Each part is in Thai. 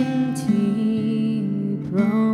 into brown.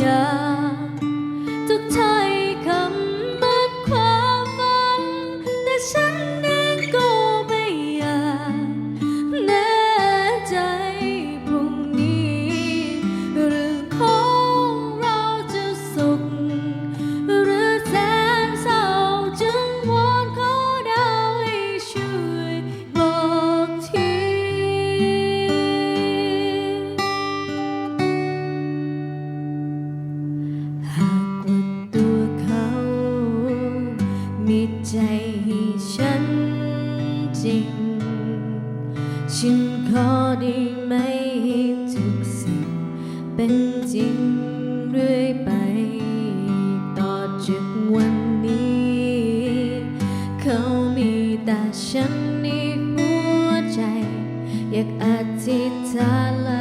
dia. ใจฉันจริง ฉันขอได้ไหมให้ทุกสิ่งเป็นจริงเรื่อยไป ต่อจากวันนี้ เขามีแต่ฉันในหัวใจ อยากอธิษฐาน